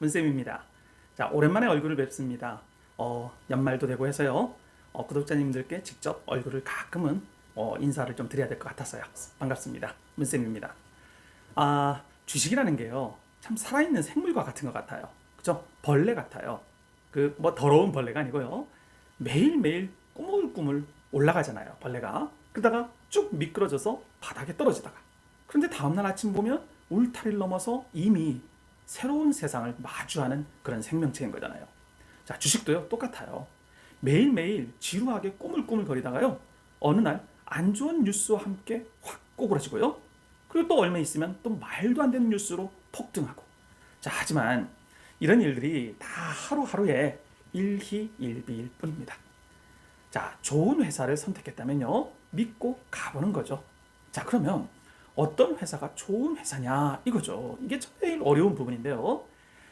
문쌤입니다. 자, 오랜만에 얼굴을 뵙습니다. 어, 연말도 되고 해서요. 어, 구독자님들께 직접 얼굴을 가끔은 어, 인사를 좀 드려야 될 것 같았어요. 반갑습니다. 문쌤입니다. 아, 주식이라는 게요. 참 살아있는 생물과 같은 것 같아요. 그죠? 벌레 같아요. 그, 뭐, 더러운 벌레가 아니고요. 매일매일 꾸물꾸물 올라가잖아요. 벌레가. 그러다가 쭉 미끄러져서 바닥에 떨어지다가. 그런데 다음날 아침 보면 울타리를 넘어서 이미 새로운 세상을 마주하는 그런 생명체인 거잖아요. 자, 주식도요, 똑같아요. 매일매일 지루하게 꾸물꾸물 거리다가요, 어느 날 안 좋은 뉴스와 함께 확 꼬부라지고요. 그리고 또 얼마 있으면 또 말도 안 되는 뉴스로 폭등하고. 자, 하지만 이런 일들이 다 하루하루의 일희일비일 뿐입니다. 자, 좋은 회사를 선택했다면요, 믿고 가보는 거죠. 자, 그러면 어떤 회사가 좋은 회사냐 이거죠. 이게 제일 어려운 부분인데요.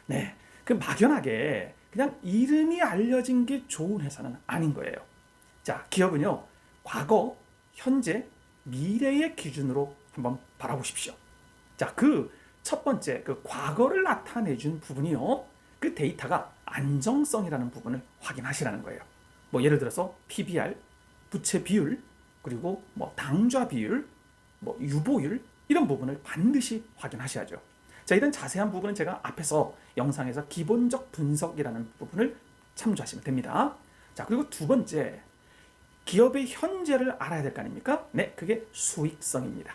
네, 그 막연하게 그냥 이름이 알려진 게 좋은 회사는 아닌 거예요. 자, 기업은요, 과거, 현재, 미래의 기준으로 한번 바라보십시오. 자, 그 첫 번째, 그 과거를 나타내준 부분이요, 그 데이터가 안정성이라는 부분을 확인하시라는 거예요. 뭐 예를 들어서 PBR, 부채 비율, 그리고 뭐 당좌 비율, 뭐 유보율 이런 부분을 반드시 확인하셔야죠. 자, 이런 자세한 부분은 제가 앞에서 영상에서 기본적 분석이라는 부분을 참조하시면 됩니다. 자, 그리고 두 번째, 기업의 현재를 알아야 될 거 아닙니까? 네, 그게 수익성입니다.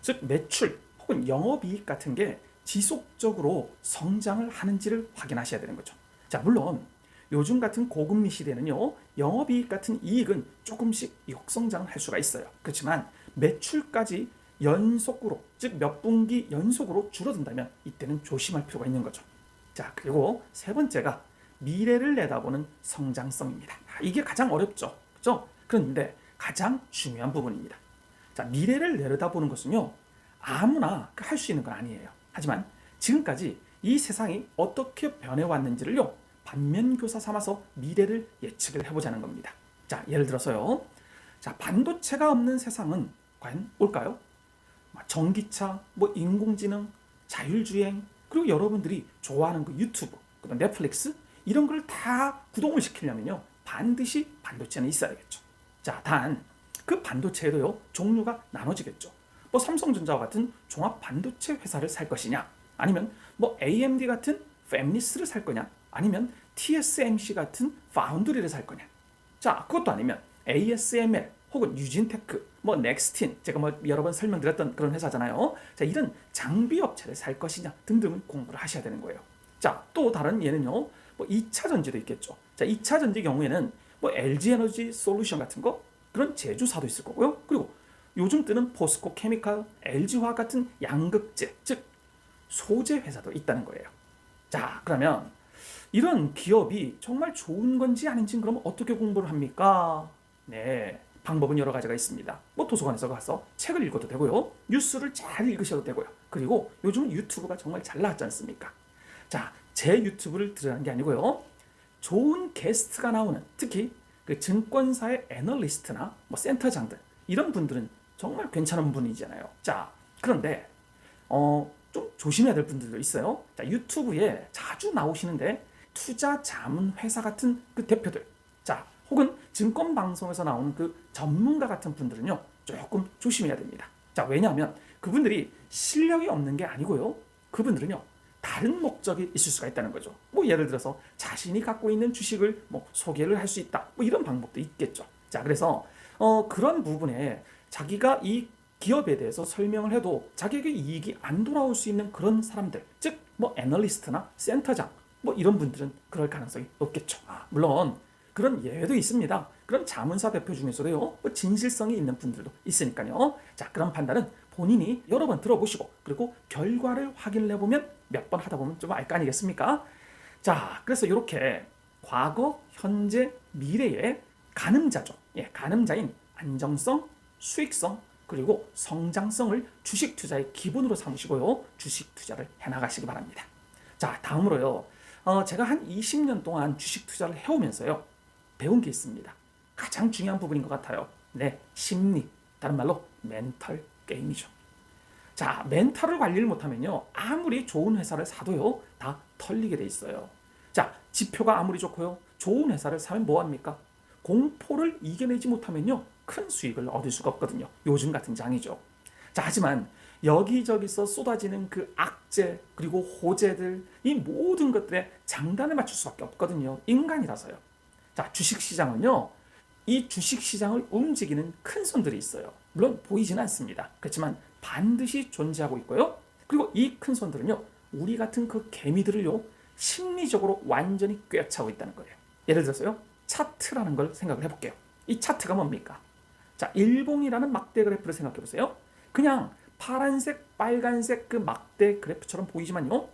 즉, 매출 혹은 영업이익 같은 게 지속적으로 성장을 하는지를 확인하셔야 되는 거죠. 자, 물론 요즘 같은 고금리 시대는요, 영업이익 같은 이익은 조금씩 역성장을 할 수가 있어요. 그렇지만 매출까지 연속으로, 즉 몇 분기 연속으로 줄어든다면 이때는 조심할 필요가 있는 거죠. 자, 그리고 세 번째가 미래를 내다보는 성장성입니다. 아, 이게 가장 어렵죠. 그죠? 그런데 가장 중요한 부분입니다. 자, 미래를 내려다보는 것은요, 아무나 할 수 있는 건 아니에요. 하지만 지금까지 이 세상이 어떻게 변해왔는지를요, 반면교사 삼아서 미래를 예측을 해보자는 겁니다. 자, 예를 들어서요. 자, 반도체가 없는 세상은 과연 올까요? 뭐 전기차, 뭐 인공지능, 자율주행, 그리고 여러분들이 좋아하는 그 유튜브, 그다음 넷플릭스 이런 걸 다 구동을 시키려면요 반드시 반도체는 있어야겠죠. 자, 단 그 반도체에도요 종류가 나눠지겠죠. 뭐 삼성전자와 같은 종합 반도체 회사를 살 것이냐, 아니면 뭐 AMD 같은 팹리스를 살 거냐, 아니면 TSMC 같은 파운드리를 살 거냐. 자, 그것도 아니면 ASML 혹은 유진테크, 뭐 넥스틴, 제가 뭐 여러 번 설명드렸던 그런 회사잖아요. 자, 이런 장비 업체를 살 것이냐 등등을 공부를 하셔야 되는 거예요. 자, 또 다른 예는요. 뭐 2차 전지도 있겠죠. 자, 2차 전지 경우에는 뭐 LG 에너지 솔루션 같은 거 그런 제조사도 있을 거고요. 그리고 요즘 뜨는 포스코 케미칼, LG화학 같은 양극재, 즉 소재 회사도 있다는 거예요. 자, 그러면 이런 기업이 정말 좋은 건지 아닌지 그러면 어떻게 공부를 합니까? 네. 방법은 여러 가지가 있습니다. 뭐 도서관에서 가서 책을 읽어도 되고요. 뉴스를 잘 읽으셔도 되고요. 그리고 요즘 유튜브가 정말 잘 나왔지 않습니까? 자, 제 유튜브를 들으라는 게 아니고요. 좋은 게스트가 나오는 특히 그 증권사의 애널리스트나 뭐 센터장들 이런 분들은 정말 괜찮은 분이잖아요. 자, 그런데 어, 좀 조심해야 될 분들도 있어요. 자, 유튜브에 자주 나오시는데 투자 자문 회사 같은 그 대표들, 자, 혹은 증권 방송에서 나오는 그 전문가 같은 분들은요, 조금 조심해야 됩니다. 자, 왜냐하면 그분들이 실력이 없는 게 아니고요. 그분들은요, 다른 목적이 있을 수가 있다는 거죠. 뭐 예를 들어서 자신이 갖고 있는 주식을 뭐 소개를 할 수 있다. 뭐 이런 방법도 있겠죠. 자, 그래서 어, 그런 부분에 자기가 이 기업에 대해서 설명을 해도 자기에게 이익이 안 돌아올 수 있는 그런 사람들, 즉 뭐 애널리스트나 센터장 뭐 이런 분들은 그럴 가능성이 높겠죠. 아, 물론 그런 예외도 있습니다. 그런 자문사 대표 중에서도요, 뭐 진실성이 있는 분들도 있으니까요. 자, 그런 판단은 본인이 여러 번 들어보시고 그리고 결과를 확인을 해보면 몇 번 하다 보면 좀 알 거 아니겠습니까? 자, 그래서 이렇게 과거, 현재, 미래의 가늠자죠. 예, 가늠자인 안정성, 수익성, 그리고 성장성을 주식 투자의 기본으로 삼으시고요. 주식 투자를 해나가시기 바랍니다. 자, 다음으로요. 어, 제가 한 20년 동안 주식 투자를 해오면서요. 배운 게 있습니다. 가장 중요한 부분인 것 같아요. 네, 심리. 다른 말로 멘탈 게임이죠. 자, 멘탈을 관리를 못하면요. 아무리 좋은 회사를 사도요. 다 털리게 돼 있어요. 자, 지표가 아무리 좋고요. 좋은 회사를 사면 뭐합니까? 공포를 이겨내지 못하면요. 큰 수익을 얻을 수가 없거든요. 요즘 같은 장이죠. 자, 하지만 여기저기서 쏟아지는 그 악재 그리고 호재들 이 모든 것들에 장단을 맞출 수밖에 없거든요. 인간이라서요. 자, 주식 시장은요. 이 주식 시장을 움직이는 큰 손들이 있어요. 물론 보이지는 않습니다. 그렇지만 반드시 존재하고 있고요. 그리고 이 큰 손들은요. 우리 같은 그 개미들을요. 심리적으로 완전히 꿰차고 있다는 거예요. 예를 들어서요. 차트라는 걸 생각을 해볼게요. 이 차트가 뭡니까? 자, 일봉이라는 막대 그래프를 생각해 보세요. 그냥 파란색, 빨간색 그 막대 그래프처럼 보이지만요.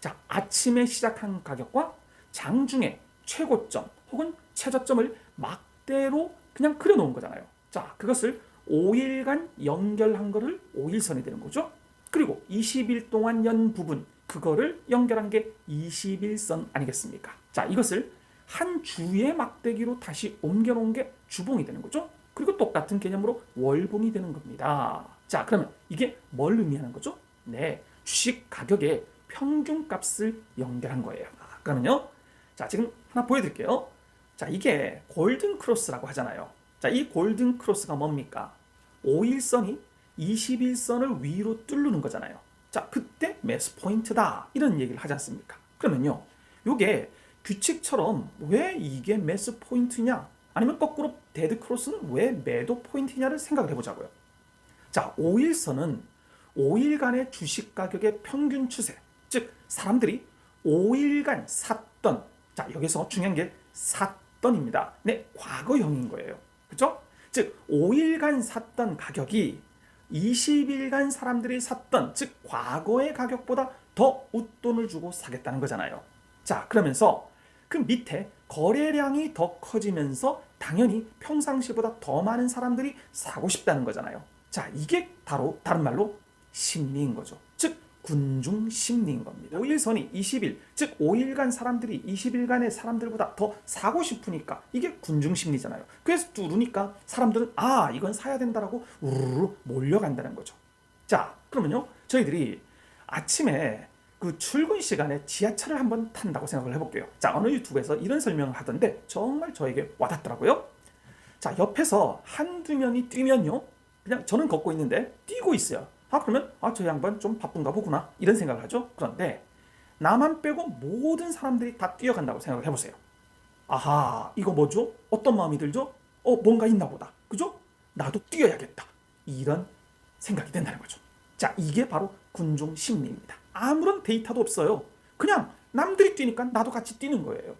자, 아침에 시작한 가격과 장중에 최고점 혹은 최저점을 막대로 그냥 그려 놓은 거잖아요. 자, 그것을 5일간 연결한 거를 5일선이 되는 거죠. 그리고 20일 동안 연 부분 그거를 연결한 게 21선 아니겠습니까? 자, 이것을 한 주의 막대기로 다시 옮겨 놓은 게 주봉이 되는 거죠. 그리고 똑같은 개념으로 월봉이 되는 겁니다. 자, 그러면 이게 뭘 의미하는 거죠? 네, 주식 가격의 평균 값을 연결한 거예요. 아, 그러면요. 자, 지금 하나 보여드릴게요. 자, 이게 골든 크로스라고 하잖아요. 자, 이 골든 크로스가 뭡니까? 5일선이 21선을 위로 뚫는 거잖아요. 자, 그때 매스 포인트다. 이런 얘기를 하지 않습니까? 그러면요. 요게 규칙처럼 왜 이게 매스 포인트냐? 아니면 거꾸로 데드 크로스는 왜 매도 포인트냐를 생각을 해보자고요. 자, 5일선은 5일간의 주식 가격의 평균 추세, 즉 사람들이 5일간 샀던 자 여기서 중요한 게 샀던입니다. 네, 과거형인 거예요. 그렇죠? 즉 5일간 샀던 가격이 20일간 사람들이 샀던 즉 과거의 가격보다 더 웃돈을 주고 사겠다는 거잖아요. 자, 그러면서 그 밑에 거래량이 더 커지면서 당연히 평상시보다 더 많은 사람들이 사고 싶다는 거잖아요. 자, 이게 바로 다른 말로 심리인 거죠. 즉 군중 심리인 겁니다. 5일선이 20일, 즉 5일간 사람들이 20일간의 사람들보다 더 사고 싶으니까 이게 군중 심리잖아요. 그래서 뚫으니까 사람들은 아 이건 사야 된다라고 우르르 몰려간다는 거죠. 자, 그러면요 저희들이 아침에 그 출근 시간에 지하철을 한번 탄다고 생각을 해볼게요. 자, 어느 유튜브에서 이런 설명을 하던데 정말 저에게 와닿더라고요. 자, 옆에서 한두 명이 뛰면요. 그냥 저는 걷고 있는데 뛰고 있어요. 아, 그러면 아, 저 양반 좀 바쁜가 보구나. 이런 생각을 하죠. 그런데 나만 빼고 모든 사람들이 다 뛰어간다고 생각을 해보세요. 아하, 이거 뭐죠? 어떤 마음이 들죠? 어, 뭔가 있나 보다. 그죠? 나도 뛰어야겠다. 이런 생각이 된다는 거죠. 자, 이게 바로 군중 심리입니다. 아무런 데이터도 없어요. 그냥 남들이 뛰니까 나도 같이 뛰는 거예요.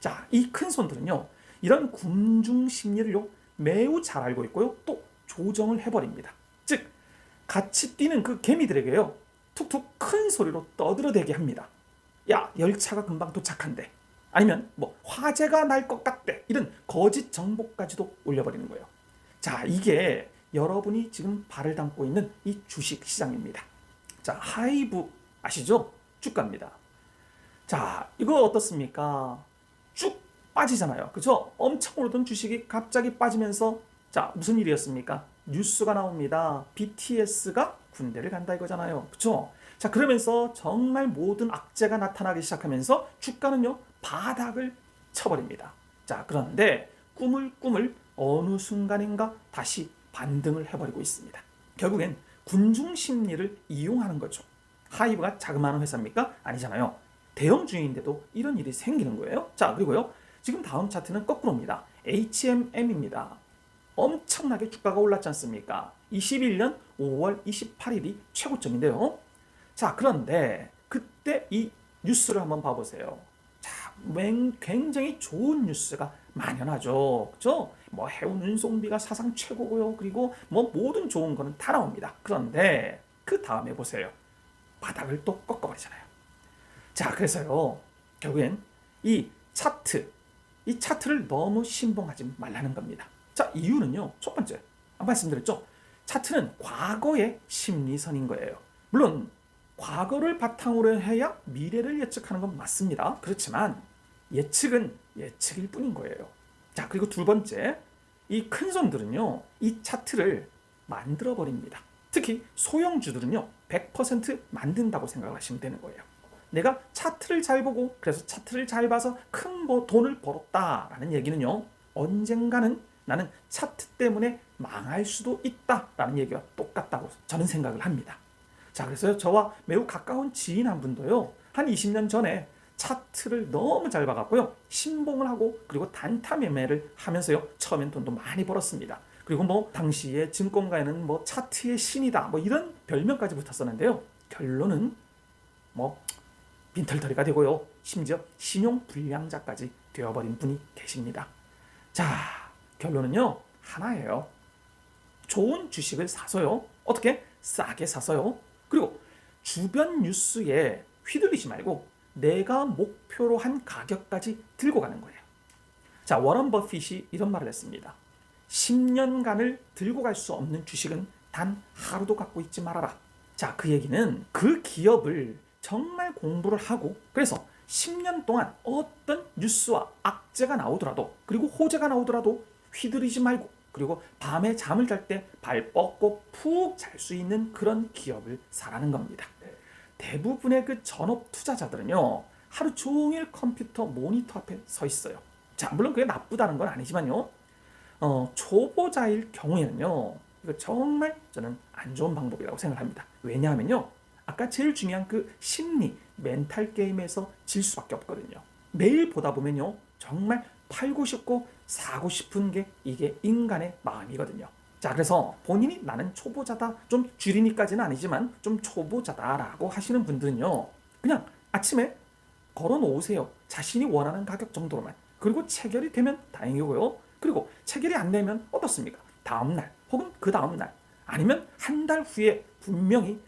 자, 이 큰 손들은요, 이런 군중 심리를요, 매우 잘 알고 있고요, 또 조정을 해버립니다. 즉, 같이 뛰는 그 개미들에게요, 툭툭 큰 소리로 떠들어대게 합니다. 야, 열차가 금방 도착한대. 아니면 뭐 화재가 날 것 같대. 이런 거짓 정보까지도 올려버리는 거예요. 자, 이게 여러분이 지금 발을 담고 있는 이 주식 시장입니다. 자, 하이브 아시죠? 주가입니다. 자, 이거 어떻습니까? 쭉 빠지잖아요. 그죠? 엄청 오르던 주식이 갑자기 빠지면서 자, 무슨 일이었습니까? 뉴스가 나옵니다. BTS가 군대를 간다 이거잖아요. 그죠? 자, 그러면서 정말 모든 악재가 나타나기 시작하면서 주가는요, 바닥을 쳐버립니다. 자, 그런데 꾸물꾸물 어느 순간인가 다시 반등을 해버리고 있습니다. 결국엔 군중 심리를 이용하는 거죠. 하이브가 자그마한 회사입니까? 아니잖아요. 대형 주인인데도 이런 일이 생기는 거예요. 자, 그리고요. 지금 다음 차트는 거꾸로입니다. HMM입니다. 엄청나게 주가가 올랐지 않습니까? 21년 5월 28일이 최고점인데요. 자, 그런데 그때 이 뉴스를 한번 봐보세요. 자, 굉장히 좋은 뉴스가 만연하죠. 그죠? 뭐 해운 운송비가 사상 최고고요. 그리고 뭐 모든 좋은 거는 다 나옵니다. 그런데 그 다음에 보세요. 바닥을 또 꺾어버리잖아요. 자, 그래서요. 결국엔 이 차트, 이 차트를 너무 신봉하지 말라는 겁니다. 자, 이유는요. 첫 번째, 말씀드렸죠. 차트는 과거의 심리선인 거예요. 물론 과거를 바탕으로 해야 미래를 예측하는 건 맞습니다. 그렇지만 예측은 예측일 뿐인 거예요. 자, 그리고 두 번째, 이 큰 손들은요, 이 차트를 만들어 버립니다. 특히 소형주들은요 100% 만든다고 생각을 하시면 되는 거예요. 내가 차트를 잘 보고 그래서 차트를 잘 봐서 큰뭐 돈을 벌었다라는 얘기는요 언젠가는 나는 차트 때문에 망할 수도 있다라는 얘기가 똑같다고 저는 생각을 합니다. 자 그래서 저와 매우 가까운 지인 한 분도요 한 20년 전에 차트를 너무 잘 봐갖고요 신봉을 하고 그리고 단타 매매를 하면서요 처음엔 돈도 많이 벌었습니다. 그리고 뭐 당시에 증권가에는 뭐 차트의 신이다 뭐 이런 별명까지 붙었었는데요 결론은 뭐 빈털터리가 되고요 심지어 신용 불량자까지 되어버린 분이 계십니다. 자 결론은요 하나예요. 좋은 주식을 사서요 어떻게 싸게 사서요 그리고 주변 뉴스에 휘둘리지 말고 내가 목표로 한 가격까지 들고 가는 거예요. 자 워런 버핏이 이런 말을 했습니다. 10년간을 들고 갈 수 없는 주식은 단 하루도 갖고 있지 말아라. 자, 그 얘기는 그 기업을 정말 공부를 하고 그래서 10년 동안 어떤 뉴스와 악재가 나오더라도 그리고 호재가 나오더라도 휘두르지 말고 그리고 밤에 잠을 잘 때 발 뻗고 푹 잘 수 있는 그런 기업을 사라는 겁니다. 대부분의 그 전업 투자자들은요 하루 종일 컴퓨터 모니터 앞에 서 있어요. 자, 물론 그게 나쁘다는 건 아니지만요. 어, 초보자일 경우에는요, 이거 정말 저는 안 좋은 방법이라고 생각합니다. 왜냐하면요, 아까 제일 중요한 그 심리, 멘탈 게임에서 질 수밖에 없거든요. 매일 보다 보면요, 정말 팔고 싶고 사고 싶은 게 이게 인간의 마음이거든요. 자, 그래서 본인이 나는 초보자다, 좀 줄이니까지는 아니지만 좀 초보자다라고 하시는 분들은요, 그냥 아침에 걸어 놓으세요. 자신이 원하는 가격 정도로만. 그리고 체결이 되면 다행이고요. 그리고 체결이 안 되면 어떻습니까? 다음 날 혹은 그 다음 날 아니면 한 달 후에 분명히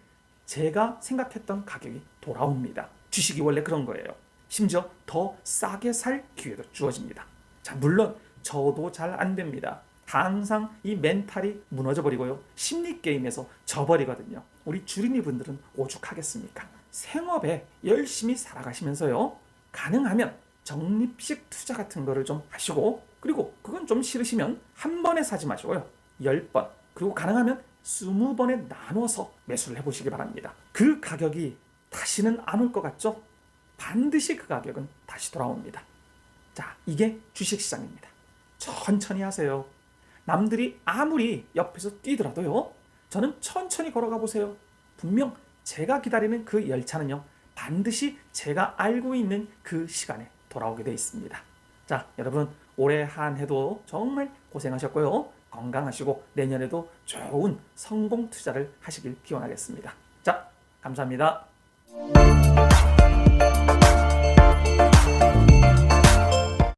제가 생각했던 가격이 돌아옵니다. 주식이 원래 그런 거예요. 심지어 더 싸게 살 기회도 주어집니다. 자, 물론 저도 잘 안 됩니다. 항상 이 멘탈이 무너져 버리고요. 심리 게임에서 져버리거든요. 우리 주린이 분들은 오죽하겠습니까? 생업에 열심히 살아가시면서요. 가능하면 적립식 투자 같은 거를 좀 하시고 그리고 그건 좀 싫으시면 한 번에 사지 마시고요. 10번 그리고 가능하면 20번에 나눠서 매수를 해보시기 바랍니다. 그 가격이 다시는 안 올 것 같죠? 반드시 그 가격은 다시 돌아옵니다. 자, 이게 주식시장입니다. 천천히 하세요. 남들이 아무리 옆에서 뛰더라도요. 저는 천천히 걸어가 보세요. 분명 제가 기다리는 그 열차는요. 반드시 제가 알고 있는 그 시간에 돌아오게 돼 있습니다. 자, 여러분 올해 한 해도 정말 고생하셨고요. 건강하시고 내년에도 좋은 성공 투자를 하시길 기원하겠습니다. 자, 감사합니다.